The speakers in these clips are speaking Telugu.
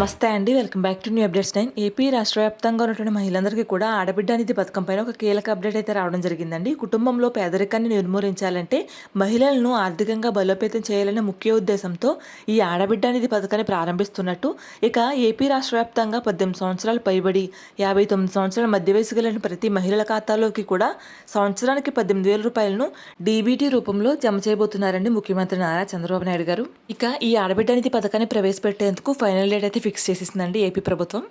నమస్తే అండి. Welcome back to new updates nine. AP రాష్ట్ర వ్యాప్తంగా ఉన్నటువంటి మహిళలందరికీ కూడా ఆడబిడ్డ అనేది పథకం పైన ఒక కీలక అప్డేట్ అయితే రావడం జరిగిందండి. కుటుంబంలో పేదరికాన్ని నిర్మూలించాలంటే మహిళలను ఆర్థికంగా బలోపేతం చేయాలనే ముఖ్య ఉద్దేశంతో ఈ ఆడబిడ్డ అనేది పథకాన్ని ప్రారంభిస్తున్నట్టు. ఇక ఏపీ రాష్ట్ర వ్యాప్తంగా పద్దెనిమిది సంవత్సరాలు పైబడి యాభై తొమ్మిది సంవత్సరాల మధ్య వయసు గల ప్రతి మహిళల ఖాతాలోకి కూడా సంవత్సరానికి పద్దెనిమిది వేల రూపాయలను డీబీటీ రూపంలో జమ చేయబోతున్నారండి ముఖ్యమంత్రి నారా చంద్రబాబు నాయుడు గారు. ఇక ఈ ఆడబిడ్డ అనేది పథకాన్ని ప్రవేశపెట్టేందుకు ఫైనల్ డేట్ అయితే ఫిక్స్ చేసేసిందండి ఏపీ ప్రభుత్వం.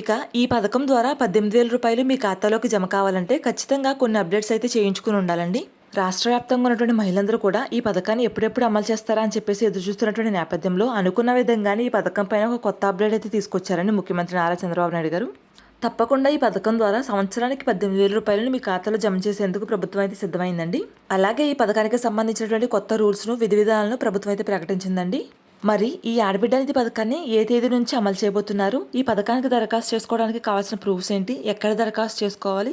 ఇక ఈ పథకం ద్వారా పద్దెనిమిది వేల రూపాయలు మీ ఖాతాలోకి జమ కావాలంటే ఖచ్చితంగా కొన్ని అప్డేట్స్ అయితే చేయించుకుని ఉండాలండి. రాష్ట్ర వ్యాప్తంగా ఉన్నటువంటి మహిళలందరూ కూడా ఈ పథకాన్ని ఎప్పుడెప్పుడు అమలు చేస్తారా అని చెప్పేసి ఎదురు చూస్తున్నటువంటి నేపథ్యంలో అనుకున్న విధంగానే ఈ పథకం పైన ఒక కొత్త అప్డేట్ అయితే తీసుకొచ్చారండి ముఖ్యమంత్రి నారా చంద్రబాబు నాయుడు గారు. తప్పకుండా ఈ పథకం ద్వారా సంవత్సరానికి పద్దెనిమిది వేల రూపాయలను మీ ఖాతాలో జమ చేసేందుకు ప్రభుత్వం అయితే సిద్ధమైందండి. అలాగే ఈ పథకానికి సంబంధించినటువంటి కొత్త రూల్స్ను విధి విధానాలను ప్రభుత్వం అయితే ప్రకటించిందండి. మరి ఈ ఆడబిడ్డ నిధి పథకాన్ని ఏ తేదీ నుంచి అమలు చేయబోతున్నారు? ఈ పథకానికి దరఖాస్తు చేసుకోవడానికి కావాల్సిన ప్రూఫ్స్ ఏంటి? ఎక్కడ దరఖాస్తు చేసుకోవాలి?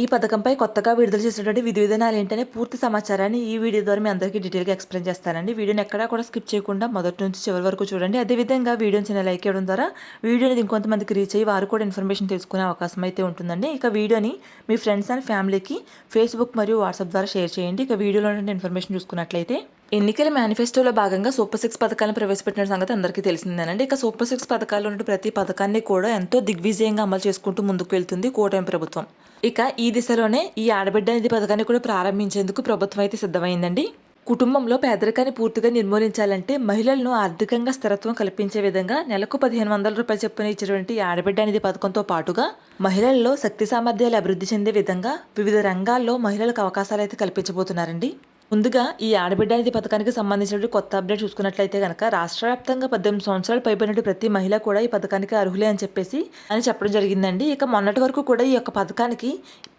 ఈ పథకంపై కొత్తగా విడుదల చేసినటువంటి విధి విధానాలు ఏంటనే పూర్తి సమాచారాన్ని ఈ వీడియో ద్వారా మీ అందరికీ డీటెయిల్గా ఎక్స్ప్లెయిన్ చేస్తానండి. వీడియోని ఎక్కడా కూడా స్కిప్ చేయకుండా మొదటి నుంచి చివరి వరకు చూడండి. అదేవిధంగా వీడియోని చిన్న లైక్ చేయడం ద్వారా వీడియోని ఇంకొంతమందికి రీచ్ అయ్యి వారు కూడా ఇన్ఫర్మేషన్ తెలుసుకునే అవకాశం అయితే ఉంటుందండి. ఇక వీడియోని మీ ఫ్రెండ్స్ అండ్ ఫ్యామిలీకి ఫేస్బుక్ మరియు వాట్సాప్ ద్వారా షేర్ చేయండి. ఇక వీడియోలో ఉన్న ఇన్ఫర్మేషన్ చూసుకున్నట్లయితే ఎన్నికల మేనిఫెస్టోలో భాగంగా సూపర్ సిక్స్ పథకాలను ప్రవేశపెట్టిన సంగతి అందరికీ తెలిసిందేనండి. ఇక సూపర్ సిక్స్ పథకాల్లో ఉన్న ప్రతి పథకాన్ని కూడా ఎంతో దిగ్విజయంగా అమలు చేసుకుంటూ ముందుకు వెళ్తుంది కూటమి ప్రభుత్వం. ఇక ఈ దిశలోనే ఈ ఆడబిడ్డ నిధి పథకాన్ని కూడా ప్రారంభించేందుకు ప్రభుత్వం అయితే సిద్ధమైందండి. కుటుంబంలో పేదరికాన్ని పూర్తిగా నిర్మూలించాలంటే మహిళలను ఆర్థికంగా స్థిరత్వం కల్పించే విధంగా నెలకు పదిహేను వందల రూపాయలు చొప్పున ఇచ్చినటువంటి ఆడబిడ్డ నిధి పథకంతో పాటుగా మహిళల్లో శక్తి సామర్థ్యాలు అభివృద్ధి చెందే విధంగా వివిధ రంగాల్లో మహిళలకు అవకాశాలు అయితే కల్పించబోతున్నారండి. ముందుగా ఈ ఆడబిడ్డ నిధి పథకానికి సంబంధించిన కొత్త అప్డేట్ చూసుకున్నట్లయితే కనుక రాష్ట్ర వ్యాప్తంగా పద్దెనిమిది సంవత్సరాలు పైబడిన ప్రతి మహిళ కూడా ఈ పథకానికి అర్హులే అని చెప్పేసి అని చెప్పడం జరిగిందండి. ఇక మొన్నటి వరకు కూడా ఈ యొక్క పథకానికి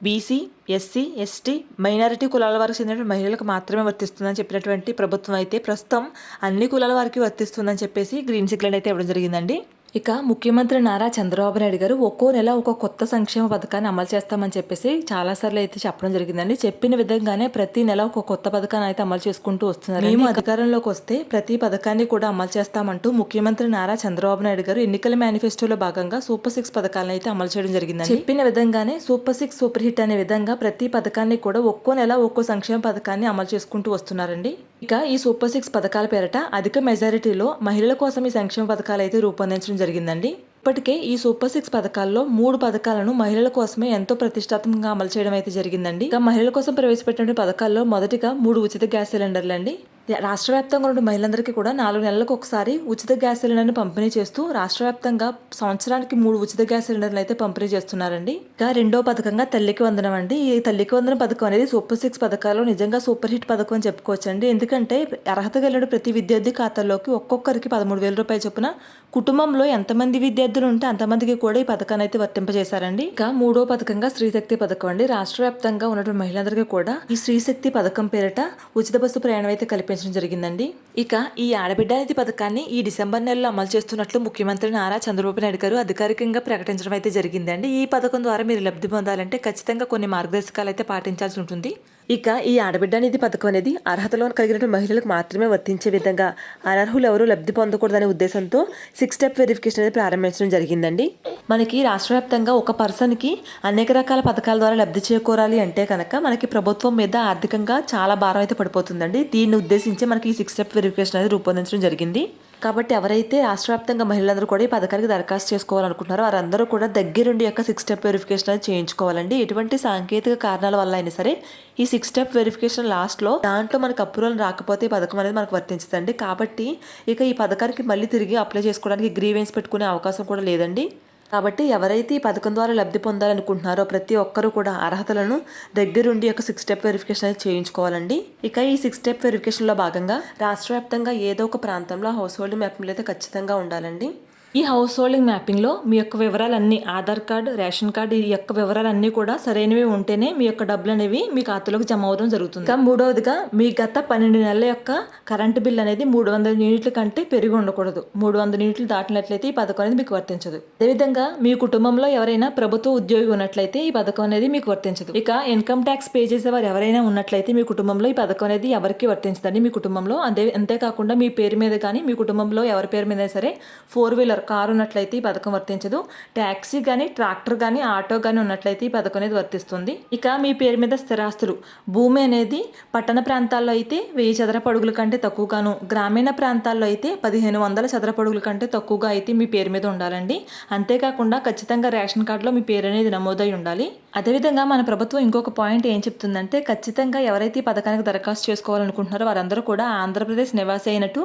బీసీ ఎస్సీ ఎస్టీ మైనారిటీ కులాల వారికి చెందిన మహిళలకు మాత్రమే వర్తిస్తుందని చెప్పినటువంటి ప్రభుత్వం అయితే ప్రస్తుతం అన్ని కులాల వారికి వర్తిస్తుందని చెప్పేసి గ్రీన్ సిగ్నల్ అయితే ఇవ్వడం జరిగిందండి. ఇక ముఖ్యమంత్రి నారా చంద్రబాబు నాయుడు గారు ఒక్కో నెల ఒక కొత్త సంక్షేమ పథకాన్ని అమలు చేస్తామని చెప్పేసి చాలాసార్లు అయితే చెప్పడం జరిగిందండి. చెప్పిన విధంగానే ప్రతి నెల ఒక కొత్త పథకాన్ని అయితే అమలు చేసుకుంటూ వస్తున్నారు మేము అధికారంలోకి వస్తే ప్రతి పథకాన్ని కూడా అమలు చేస్తామంటూ ముఖ్యమంత్రి నారా చంద్రబాబు నాయుడు గారు ఎన్నికల మేనిఫెస్టోలో భాగంగా సూపర్ సిక్స్ పథకాలను అయితే అమలు చేయడం జరిగింది చెప్పిన విధంగానే సూపర్ సిక్స్ సూపర్ హిట్ అనే విధంగా ప్రతి పథకాన్ని కూడా ఒక్కో నెల ఒక్కో సంక్షేమ పథకాన్ని అమలు చేసుకుంటూ వస్తున్నారండి. ఇక ఈ సూపర్ సిక్స్ పథకాల పేరట అధిక మెజారిటీలో మహిళల కోసం ఈ సంక్షేమ పథకాలు అయితే రూపొందించడం జరిగిందండి. ఇప్పటికే ఈ సూపర్ సిక్స్ పథకాల్లో మూడు పథకాలను మహిళల కోసమే ఎంతో ప్రతిష్టాత్మకంగా అమలు చేయడం అయితే జరిగిందండి. ఇక మహిళల కోసం ప్రవేశపెట్టిన పథకాల్లో మొదటిగా మూడు ఉచిత గ్యాస్ సిలిండర్లు అండి రాష్ట్ర వ్యాప్తంగా ఉన్న మహిళలందరికీ కూడా నాలుగు నెలలకు ఒకసారి ఉచిత గ్యాస్ సిలిండర్ని పంపిణీ చేస్తూ రాష్ట్ర వ్యాప్తంగా సంవత్సరానికి మూడు ఉచిత గ్యాస్ సిలిండర్లు అయితే పంపిణీ చేస్తున్నారండి. ఇక రెండో పథకంగా తల్లికి వందనం అండి. ఈ తల్లికి వందనం పథకం అనేది సూపర్ సిక్స్ పథకాల్లో నిజంగా సూపర్ హిట్ పథకం అని చెప్పుకోవచ్చండి. ఎందుకంటే అర్హత కలిగిన ప్రతి విద్యార్థి ఖాతాలోకి ఒక్కొక్కరికి పదమూడు వేల రూపాయలు చొప్పున కుటుంబంలో ఎంతమంది విద్యార్థులు ఉంటే అంతమందికి కూడా ఈ పథకాన్ని అయితే వర్తింపజేశారండి. ఇక మూడో పథకంగా స్త్రీశక్తి పథకం అండి. రాష్ట్ర వ్యాప్తంగా ఉన్నటువంటి మహిళలందరికీ కూడా ఈ స్త్రీశక్తి పథకం పేరిట ఉచిత బస్సు ప్రయాణం అయితే ప్రకటించడం జరిగిందండి. ఇక ఈ ఆడబిడ్డ నిధి పథకాన్ని ఈ డిసెంబర్ నెలలో అమలు చేస్తున్నట్లు ముఖ్యమంత్రి నారా చంద్రబాబు నాయుడు గారు అధికారికంగా ప్రకటించడం అయితే జరిగిందండి. ఈ పథకం ద్వారా మీరు లబ్ధి పొందాలంటే ఖచ్చితంగా కొన్ని మార్గదర్శకాలు అయితే పాటించాల్సి ఉంటుంది. ఇక ఈ ఆడబిడ్డ నిధి పథకం అనేది అర్హతలో కలిగిన మహిళలకు మాత్రమే వర్తించే విధంగా అనర్హులు ఎవరు లబ్ధి పొందకూడదనే ఉద్దేశంతో సిక్స్ స్టెప్ వెరిఫికేషన్ అనేది ప్రారంభించడం జరిగిందండి. మనకి రాష్ట్ర వ్యాప్తంగా ఒక పర్సన్కి అనేక రకాల పథకాల ద్వారా లబ్ధి చేకూరాలి అంటే కనుక మనకి ప్రభుత్వం మీద ఆర్థికంగా చాలా భారం అయితే పడిపోతుందండి. దీన్ని ఉద్దేశించి మనకి ఈ సిక్స్ స్టెప్ వెరిఫికేషన్ అనేది రూపొందించడం జరిగింది. కాబట్టి ఎవరైతే రాష్ట్ర వ్యాప్తంగా మహిళలందరూ కూడా ఈ పథకానికి దరఖాస్తు చేసుకోవాలనుకుంటున్నారో వారందరూ కూడా దగ్గరుండి యొక్క సిక్స్ స్టెప్ వెరిఫికేషన్ అనేది చేయించుకోవాలండి. ఎటువంటి సాంకేతిక కారణాల వల్ల అయినా సరే ఈ సిక్స్ స్టెప్ వెరిఫికేషన్ లాస్ట్లో దాంట్లో మనకు అప్రూవల్ రాకపోతే ఈ పథకం అనేది మనకు వర్తించదండి. కాబట్టి ఇక ఈ పథకానికి మళ్ళీ తిరిగి అప్లై చేసుకోవడానికి గ్రీవెన్స్ పెట్టుకునే అవకాశం కూడా లేదండి. కాబట్టి ఎవరైతే ఈ పథకం ద్వారా లబ్ధి పొందాలనుకుంటున్నారో ప్రతి ఒక్కరూ కూడా అర్హతలను దగ్గరుండి ఒక సిక్స్ స్టెప్ వెరిఫికేషన్ అనేది చేయించుకోవాలండి. ఇక ఈ సిక్స్ స్టెప్ వెరిఫికేషన్లో భాగంగా రాష్ట్ర వ్యాప్తంగా ఏదో ఒక ప్రాంతంలో హౌస్ హోల్డ్ మ్యాప్ అయితే ఖచ్చితంగా ఉండాలండి. ఈ హౌస్ హోల్డింగ్ మ్యాపింగ్లో మీ యొక్క వివరాలన్నీ ఆధార్ కార్డు రేషన్ కార్డు ఈ యొక్క వివరాలన్నీ కూడా సరైనవి ఉంటేనే మీ యొక్క డబ్బులు అనేవి మీ ఖాతాలోకి జమ అవడం జరుగుతుంది. ఇంకా మూడవదిగా మీ గత పన్నెండు నెలల యొక్క కరెంటు బిల్ అనేది మూడు వందల యూనిట్ల కంటే పెరిగి ఉండకూడదు. మూడు వందల యూనిట్లు దాటినట్లయితే ఈ పథకం అనేది మీకు వర్తించదు. అదేవిధంగా మీ కుటుంబంలో ఎవరైనా ప్రభుత్వ ఉద్యోగి ఉన్నట్లయితే ఈ పథకం అనేది మీకు వర్తించదు. ఇక ఇన్కమ్ ట్యాక్స్ పే చేసేవారు ఎవరైనా ఉన్నట్లయితే మీ కుటుంబంలో ఈ పథకం అనేది ఎవరికి వర్తించదండి? మీ కుటుంబంలో. అదే అంతేకాకుండా మీ పేరు మీద కానీ మీ కుటుంబంలో ఎవరి పేరు మీద సరే ఫోర్ వీలర్ కారు ఉన్నట్లయితే ఈ పథకం వర్తించదు. ట్యాక్సీ కానీ ట్రాక్టర్ కానీ ఆటో కానీ ఉన్నట్లయితే ఈ పథకం అనేది వర్తిస్తుంది. ఇక మీ పేరు మీద స్థిరాస్తులు. భూమి అనేది పట్టణ ప్రాంతాల్లో అయితే వెయ్యి చదరపడుగుల కంటే తక్కువగాను. గ్రామీణ ప్రాంతాల్లో అయితే పదిహేను వందల చదరపడుగుల కంటే తక్కువగా అయితే మీ పేరు మీద ఉండాలండి. అంతేకాకుండా ఖచ్చితంగా రేషన్ కార్డులో మీ పేరు అనేది నమోదై ఉండాలి. అదేవిధంగా మన ప్రభుత్వం ఇంకొక పాయింట్ ఏం చెప్తుందంటే ఖచ్చితంగా ఎవరైతే ఈ పథకానికి దరఖాస్తు చేసుకోవాలనుకుంటున్నారో వారందరూ కూడా ఆంధ్రప్రదేశ్ నివాసి అయినట్టు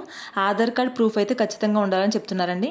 ఆధార్ కార్డ్ ప్రూఫ్ అయితే ఖచ్చితంగా ఉండాలని చెప్తున్నారండి.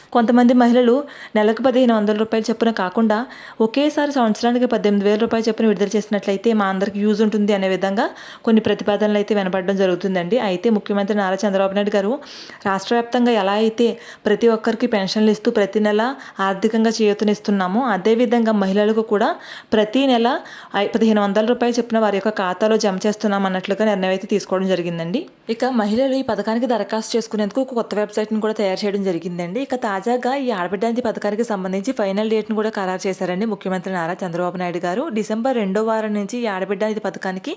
కొంతమంది మహిళలు నెలకు పదిహేను వందల రూపాయలు చొప్పున కాకుండా ఒకేసారి సంవత్సరానికి పద్దెనిమిది వేల రూపాయలు చొప్పున విడుదల చేసినట్లయితే మా అందరికి యూజ్ ఉంటుంది అనే విధంగా కొన్ని ప్రతిపాదనలు అయితే వినపడడం జరుగుతుందండి. అయితే ముఖ్యమంత్రి నారా చంద్రబాబు నాయుడు గారు రాష్ట్ర వ్యాప్తంగా ఎలా అయితే ప్రతి ఒక్కరికి పెన్షన్లు ఇస్తూ ప్రతి నెల ఆర్థికంగా చేయూతనిస్తున్నామో అదేవిధంగా మహిళలకు కూడా ప్రతి నెల పదిహేను వందల రూపాయలు చొప్పున వారి యొక్క ఖాతాలో జమ చేస్తున్నాం అన్నట్లుగా నిర్ణయం అయితే తీసుకోవడం జరిగిందండి. ఇక మహిళలు ఈ పథకానికి దరఖాస్తు చేసుకునేందుకు ఒక కొత్త వెబ్సైట్ను కూడా తయారు చేయడం జరిగిందండి. ఇక తాజాగా ఈ ఆడబిడ్డానికి పథకానికి సంబంధించి ఫైనల్ డేట్ను కూడా ఖరారు చేశారండి ముఖ్యమంత్రి నారా చంద్రబాబు నాయుడు గారు. డిసెంబర్ రెండో వారం నుంచి ఈ ఆడబిడ్డానికి పథకానికి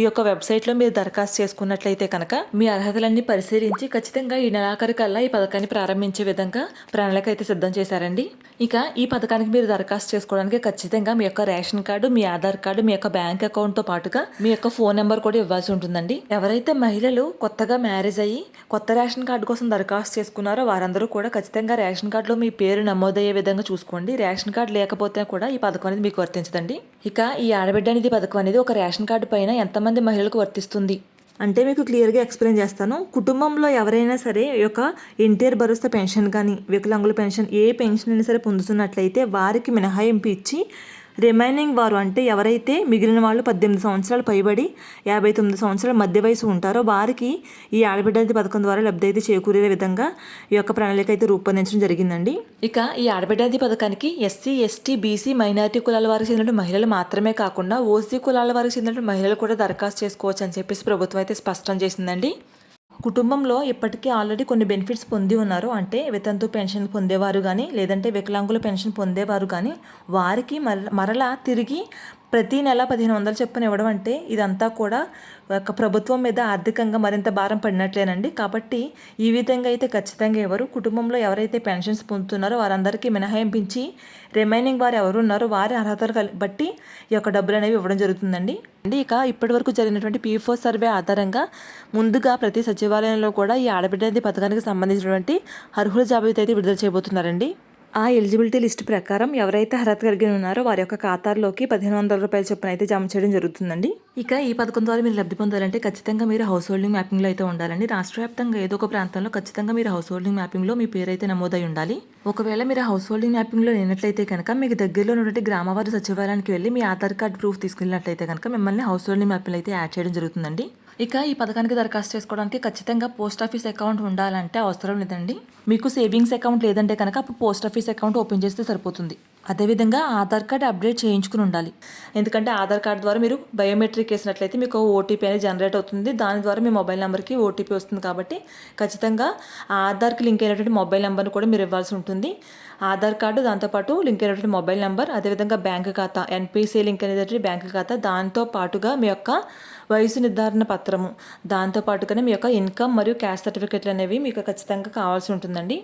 ఈ యొక్క వెబ్సైట్లో మీరు దరఖాస్తు చేసుకున్నట్లయితే కనుక మీ అర్హతలన్నీ పరిశీలించి ఖచ్చితంగా ఈ నెలాఖరు కల్లా ఈ పథకాన్ని ప్రారంభించే విధంగా ప్రణాళిక అయితే సిద్ధం చేశారండి. ఇక ఈ పథకానికి మీరు దరఖాస్తు చేసుకోవడానికి ఖచ్చితంగా మీ యొక్క రేషన్ కార్డు మీ ఆధార్ కార్డు మీ యొక్క బ్యాంక్ అకౌంట్తో పాటుగా మీ యొక్క ఫోన్ నెంబర్ కూడా ఇవ్వాల్సి ఉంటుందండి. ఎవరైతే మహిళలు కొత్తగా మ్యారేజ్ అయ్యి కొత్త రేషన్ కార్డు కోసం దరఖాస్తు చేసుకున్నారో వారందరూ కూడా ఖచ్చితంగా రేషన్ కార్డులో మీ పేరు నమోదయ్యే విధంగా చూసుకోండి. రేషన్ కార్డు లేకపోతే కూడా ఈ పథకం అనేది మీకు వర్తించదండి. ఇక ఈ ఆడబిడ్డ అనేది పథకం అనేది ఒక రేషన్ కార్డు పైన ఎంతమంది మహిళలకు వర్తిస్తుంది? అంటే మీకు క్లియర్గా ఎక్స్ప్లెయిన్ చేస్తాను. కుటుంబంలో ఎవరైనా సరే ఒక యొక్క ఎన్టీఆర్ భరోసా పెన్షన్ కానీ వికలాంగుల పెన్షన్ ఏ పెన్షన్ అయినా సరే పొందుతున్నట్లయితే వారికి మినహాయింపు ఇచ్చి రిమైనింగ్ వారు అంటే ఎవరైతే మిగిలిన వాళ్ళు పద్దెనిమిది సంవత్సరాలు పైబడి యాభై తొమ్మిది సంవత్సరాల మధ్య వయసు ఉంటారో వారికి ఈ ఆడబిడ్డది పథకం ద్వారా లబ్ధి అయితే చేకూరే విధంగా ఈ యొక్క ప్రణాళిక అయితే రూపొందించడం జరిగిందండి. ఇక ఈ ఆడబిడ్డది పథకానికి ఎస్సీ ఎస్టీ బీసీ మైనారిటీ కులాల వారికి చెందిన మహిళలు మాత్రమే కాకుండా ఓసీ కులాల వారికి చెందిన మహిళలు కూడా దరఖాస్తు చేసుకోవచ్చు అని చెప్పేసి ప్రభుత్వం అయితే స్పష్టం చేసిందండి. కుటుంబంలో ఇప్పటికీ ఆల్రెడీ కొన్ని బెనిఫిట్స్ పొంది ఉన్నారు. అంటే వితంతు పెన్షన్ పొందేవారు కానీ లేదంటే వికలాంగుల పెన్షన్ పొందేవారు కానీ వారికి మర మరలా తిరిగి ప్రతి నెల పదిహేను వందలు చొప్పున ఇవ్వడం అంటే ఇదంతా కూడా ఒక ప్రభుత్వం మీద ఆర్థికంగా మరింత భారం పడినట్లేనండి. కాబట్టి ఈ విధంగా అయితే ఖచ్చితంగా ఎవరు కుటుంబంలో ఎవరైతే పెన్షన్స్ పొందుతున్నారో వారందరికీ మినహాయింపించి రిమైనింగ్ వారు ఎవరు ఉన్నారో వారి అర్హతలు బట్టి ఈ యొక్క డబ్బులు అనేవి ఇవ్వడం జరుగుతుందండి. అండి ఇక ఇప్పటివరకు జరిగినటువంటి పీ ఫోర్ సర్వే ఆధారంగా ముందుగా ప్రతి సచివాలయంలో కూడా ఈ ఆడబిడ్డ పథకానికి సంబంధించినటువంటి అర్హుల జాబితా అయితే విడుదల చేయబోతున్నారండి. ఆ ఎలిజిబిలిటీ లిస్ట్ ప్రకారం ఎవరైతే అర్హత కలిగి ఉన్నారో వారి యొక్క ఖాతాల్లోకి పదిహేను వందల రూపాయల చొప్పున అయితే జమ చేయడం జరుగుతుందండి. ఇక ఈ పథకం ద్వారా మీరు లబ్ధి పొందాలంటే ఖచ్చితంగా మీరు హౌస్ హోల్డింగ్ మ్యాపింగ్లో అయితే ఉండాలండి. రాష్ట్ర వ్యాప్తంగా ఏదో ఒక ప్రాంతంలో ఖచ్చితంగా మీరు హౌస్ హోల్డింగ్ మ్యాపింగ్లో మీ పేరు అయితే నమోదై ఉండాలి. ఒకవేళ మీరు హౌస్ హోల్డింగ్ మ్యాపింగ్లో లేనట్లయితే కనుక మీకు దగ్గరలో ఉన్నటువంటి గ్రామవారి సచివాలయానికి వెళ్ళి మీ ఆధార్ కార్డ్ ప్రూఫ్ తీసుకెళ్ళినట్లయితే కనుక మిమ్మల్ని హౌస్ హోల్డింగ్ మ్యాపింగ్లో అయితే యాడ్ చేయడం జరుగుతుందండి. ఇక ఈ పథకానికి దరఖాస్తు చేసుకోవడానికి ఖచ్చితంగా పోస్ట్ ఆఫీస్ అకౌంట్ ఉండాలంటే అవసరం లేదండి. మీకు సేవింగ్స్ అకౌంట్ లేదంటే కనుక అప్పుడు పోస్ట్ ఆఫీస్ అకౌంట్ ఓపెన్ చేస్తే సరిపోతుంది. అదేవిధంగా ఆధార్ కార్డ్ అప్డేట్ చేయించుకుని ఉండాలి. ఎందుకంటే ఆధార్ కార్డ్ ద్వారా మీరు బయోమెట్రిక్ వేసినట్లయితే మీకు ఓటీపీ అనేది జనరేట్ అవుతుంది. దాని ద్వారా మీ మొబైల్ నెంబర్కి ఓటీపీ వస్తుంది కాబట్టి ఖచ్చితంగా ఆధార్కి లింక్ అయినటువంటి మొబైల్ నెంబర్ని కూడా మీరు ఇవ్వాల్సి ఉంటుంది. ఆధార్ కార్డు దాంతోపాటు లింక్ అయినటువంటి మొబైల్ నెంబర్ అదేవిధంగా బ్యాంక్ ఖాతా ఎన్పిసి లింక్ అనేటువంటి బ్యాంక్ ఖాతా దాంతో పాటుగా మీ యొక్క వయసు నిర్ధారణ పత్రము దాంతో పాటుగానే మీ యొక్క ఇన్కమ్ మరియు క్యాష్ సర్టిఫికెట్లు అనేవి మీకు ఖచ్చితంగా కావాల్సి ఉంటుందండి.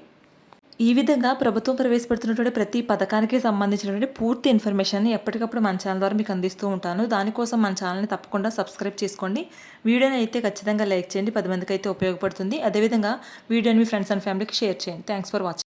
ఈ విధంగా ప్రభుత్వం ప్రవేశపెడుతున్నటువంటి ప్రతి పథకానికి సంబంధించినటువంటి పూర్తి ఇన్ఫర్మేషన్ని ఎప్పటికప్పుడు మన ఛానల్ ద్వారా మీకు అందిస్తూ ఉంటాను. దానికోసం మన ఛానల్ని తప్పకుండా సబ్స్క్రైబ్ చేసుకోండి. వీడియోని అయితే ఖచ్చితంగా లైక్ చేయండి. పది మందికి అయితే ఉపయోగపడుతుంది. అదేవిధంగా వీడియోని మీ ఫ్రెండ్స్ అండ్ ఫ్యామిలీకి షేర్ చేయండి. Thanks for watching.